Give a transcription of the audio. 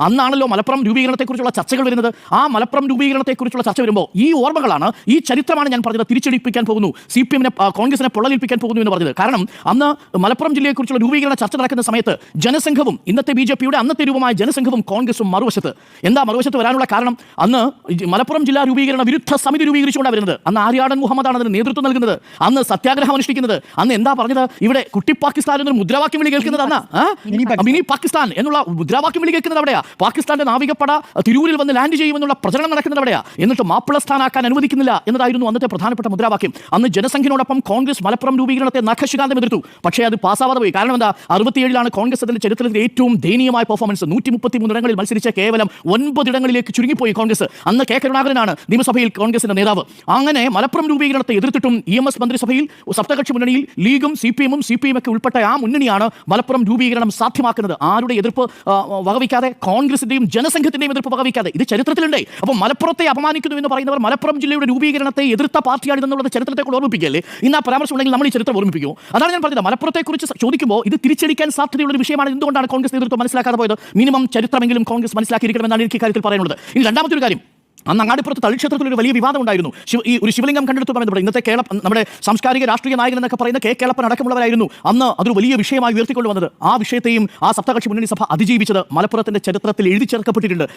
അന്നാണല്ലോ മലപ്പുറം രൂപീകരണത്തെക്കുറിച്ചുള്ള ചർച്ചകൾ വരുന്നത്. ആ മലപ്പുറം രൂപീകരണത്തെക്കുറിച്ചുള്ള ചർച്ച വരുമ്പോൾ ഈ ഓർമ്മകളാണ് ഈ ചരിത്രമാണ് ഞാൻ പറഞ്ഞത് തിരിച്ചടിപ്പിക്കാൻ പോകുന്നു. സി പി എമ്മിനെ കോൺഗ്രസിനെ പൊള്ളലേൽപ്പിക്കാൻ പോകുന്നു എന്ന് പറഞ്ഞത്. കാരണം അന്ന് മലപ്പുറം ജില്ലയെക്കുറിച്ചുള്ള രൂപീകരണ ചർച്ച നടക്കുന്ന സമയത്ത് ജനസംഘവും ഇന്നത്തെ ബി ജെ പിയുടെ അന്നത്തെ രൂപമായ ജനസംഘവും കോൺഗ്രസും മറുവശത്ത്. എന്താ മറുവശത്ത് വരാനുള്ള കാരണം? അന്ന് മലപ്പുറം ജില്ലാ രൂപീകരണ വിരുദ്ധ സമിതി രൂപീകരിച്ചുകൊണ്ടാണ് വരുന്നത്. അന്ന് ആര്യാടൻ മുഹമ്മദാണ് അതിന് നേതൃത്വം നൽകുന്നത്. അന്ന് സത്യാഗ്രഹം അനുഷ്ഠിക്കുന്നത്. അന്ന് എന്താ പറഞ്ഞത്? ഇവിടെ കുട്ടി പാകിസ്ഥാൻ എന്നൊരു മുദ്രാവാക്യം വിളി കേൾക്കുന്നത് അന്ന് പാകിസ്ഥാൻ. മിനി പാകിസ്ഥാൻ എന്നുള്ള മുദ്രാവാക്യം വിളി കേൾക്കുന്നത് അവിടെയാ പാകിസ്ഥാന്റെ നാവികപ്പട തിരൂരിൽ വന്ന് ലാൻഡ് ചെയ്യുമെന്നുള്ള പ്രചരണം നടക്കുന്നത് അവിടെയാ എന്നിട്ട് മാപ്പിള സ്ഥാനാക്കാൻ അനുവദിക്കുന്നില്ല എന്നതായിരുന്നു അന്നത്തെ പ്രധാനപ്പെട്ട മുദ്രാവാക്യം. അന്ന് ജനസംഖ്യനോടൊപ്പം കോൺഗ്രസ് മലപ്പുറം രൂപീകരണത്തെ നഖശികാന്തം എതിർത്തു. പക്ഷേ അത് പാസ്സാവാതെ പോയി കാരണം എന്താ? അറുപത്തിയേഴിലാണ് കോൺഗ്രസ് അതിന്റെ ചരിത്രത്തിലെ ഏറ്റവും ദയനീയമായ പെർഫോമൻസ് നൂറ്റി മുപ്പത്തി മൂന്നിടങ്ങളിൽ മത്സരിച്ച കേവലം ഒൻപതിടങ്ങളിലേക്ക് ചുരുങ്ങിപ്പോയി കോൺഗ്രസ്. അന്ന് കെ കരുണാകരനാണ് നിയമസഭയിൽ കോൺഗ്രസിന്റെ നേതാവ്. അങ്ങനെ മലപ്പുറം രൂപീകരണത്തെ എതിർത്തിട്ടും ഇ എം എസ് മന്ത്രിസഭയിൽ സപ്തകക്ഷി മുന്നണിയിൽ ലീഗും സി പി എമ്മും സി പി എം ഒക്കെ ഉൾപ്പെട്ട ആ മുന്നണിയാണ് മലപ്പുറം രൂപീകരണം സാധ്യമാക്കുന്നത്. ആരുടെ എതിർപ്പ് വകവിക്കാതെ വകവയ്ക്കാതെ കോൺഗ്രസിന്റെയും ജനസംഘത്തിന്റെയും എതിർപ്പ് പകവിക്കാതെ ഇത് ചരിത്രത്തിലുണ്ട്. അപ്പോൾ മലപ്പുറത്തെ അപമാനിക്കുന്നു എന്ന് പറയുന്നവർ മലപ്പുറം ജില്ലയുടെ രൂപീകരണത്തെ എതിർത്ത പാർട്ടിയാണ് ഇതെന്നുള്ളത് ചരിത്രത്തെ കൂടെ ഓർമ്മിപ്പിക്കല്ലേ ഇന്ന് ആ പരാമർശം ഉണ്ടെങ്കിൽ നമ്മൾ ഈ ചരിത്രം ഓർമ്മിപ്പിക്കും. അതാണ് ഞാൻ പറഞ്ഞത്. മലപ്പുറത്തെക്കുറിച്ച് ചോദിക്കുമ്പോൾ ഇത് തിരിച്ചടിക്കാൻ സാധ്യതയുള്ള ഒരു വിഷയമാണ് എന്തുകൊണ്ടാണ് കോൺഗ്രസ് നേതൃത്വം മനസ്സിലാക്കാതെ പോയത്? മിനിമം ചരിത്രമെങ്കിലും കോൺഗ്രസ് മനസ്സിലാക്കിയിരിക്കണമെന്നാണ് എനിക്ക് കാര്യത്തിൽ പറയുന്നത് ഇനി രണ്ടാമത്തെ ഒരു കാര്യം. അന്ന് അങ്ങാടിപ്പുറത്ത് തളിക്ഷേത്രത്തിൽ ഒരു വലിയ വിവാദം ഉണ്ടായിരുന്നു. ഈ ഒരു ശിവലിംഗം കണ്ടെടുത്ത് പറയുന്നത് ഇന്നത്തെ കേരള നമ്മുടെ സാംസ്കാരിക രാഷ്ട്രീയ നായകൻ എന്നൊക്കെ പറയുന്ന കെ കേളപ്പൻ അടക്കമുള്ളവരായിരുന്നു. അന്ന് അതൊരു വലിയ വിഷയമായി ഉയർത്തിക്കൊണ്ടു വന്നത് ആ വിഷയത്തെയും ആ സപ്തകക്ഷി മുന്നണി സഭ അതിജീവിച്ചത് മലപ്പുറത്തിന്റെ ചരിത്രത്തിൽ എഴുതി ചേർക്കപ്പെട്ടിട്ടുണ്ട്.